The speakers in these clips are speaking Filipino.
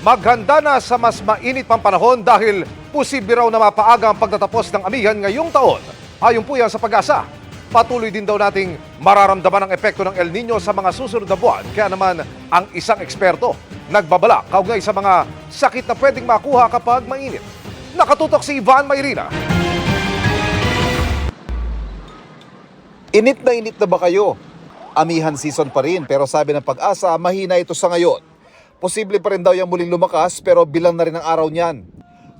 Maghanda na sa mas mainit pang panahon dahil posible raw na mapaaga ang pagtatapos ng amihan ngayong taon. Ayon po yan sa pag-asa. Patuloy din daw nating mararamdaman ang epekto ng El Nino sa mga susunod na buwan. Kaya naman ang isang eksperto nagbabala kaugnay sa mga sakit na pwedeng makuha kapag mainit. Nakatutok si Ivan Mayrina. Init na init na ba kayo? Amihan season pa rin pero sabi ng pag-asa mahina ito sa ngayon. Posible pa rin daw yung muling lumakas pero bilang na rin ang araw niyan.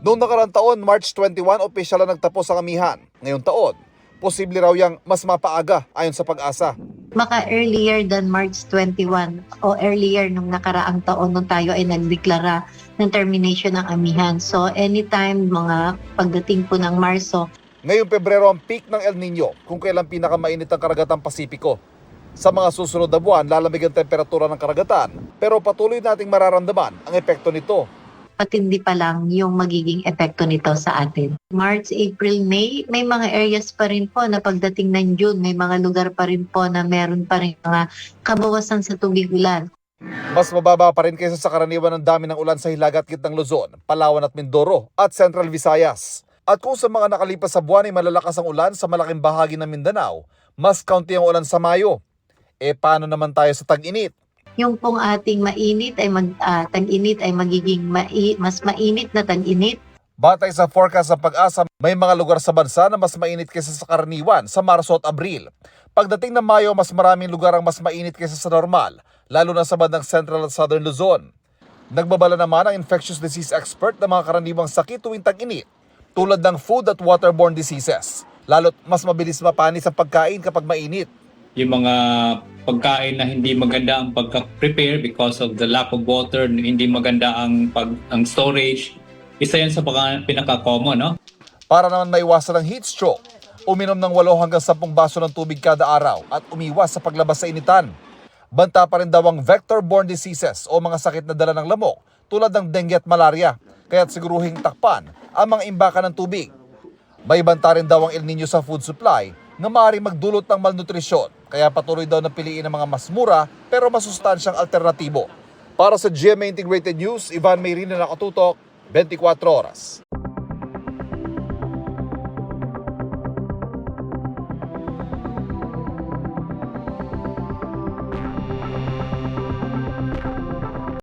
Noong nakarang taon, March 21, opisyal na nagtapos ang amihan. Ngayong taon, posible raw yung mas mapaaga ayon sa pag-asa. Maka earlier than March 21 o earlier nung nakaraang taon nung tayo ay nagdeklara ng termination ng amihan. So anytime mga pagdating po ng Marso, Ngayong Pebrero ang peak ng El Nino kung kailan pinakamainit ang karagatang Pasipiko. Sa mga susunod na buwan, lalamig ang temperatura ng karagatan pero patuloy nating mararamdaman ang epekto nito patindi pa lang yung magiging epekto nito sa atin. March, April, May, may mga areas pa rin po na pagdating ng June, may mga lugar pa rin po na meron pa rin mga kabawasan sa tubig ulan. Mas mababa pa rin kaysa sa karaniwan ng dami ng ulan sa Hilagat Gitnang Luzon, Palawan at Mindoro at Central Visayas. At kung sa mga nakalipas sa buwan ay malalakas ang ulan sa malaking bahagi ng Mindanao, mas kaunti ang ulan sa Mayo. E paano naman tayo sa tag-init? Yung pong ating mainit ay mag, ah, tag-init ay magiging mai- mas mainit na tag-init. Batay sa forecast ng pag-asa, may mga lugar sa bansa na mas mainit kaysa sa karaniwan sa Marso at Abril. Pagdating ng Mayo, mas maraming lugar ang mas mainit kaysa sa normal, lalo na sa bandang Central at Southern Luzon. Nagbabala naman ang infectious disease expert ng mga karaniwang sakit tuwing tag-init, tulad ng food at waterborne diseases. Lalo't mas mabilis mapanis ang pagkain kapag mainit. Yung mga pagkain na hindi maganda ang pagka-prepare because of the lack of water, hindi maganda ang pag ang storage. Isa yan sa pinaka-common, no? Para naman maiwasan ang heat stroke, uminom ng 8 hanggang 10 baso ng tubig kada araw at umiwas sa paglabas sa initan. Banta pa rin daw ang vector-borne diseases o mga sakit na dala ng lamok tulad ng dengue at malaria, kaya't siguruhing takpan ang mga imbakan ng tubig. May banta rin daw ang El Nino sa food supply na maaaring magdulot ng malnutrisyon, kaya patuloy daw na piliin ang mga mas mura pero masustansyang alternatibo. Para sa GMA Integrated News, Ivan Mayrina nakatutok, 24 oras.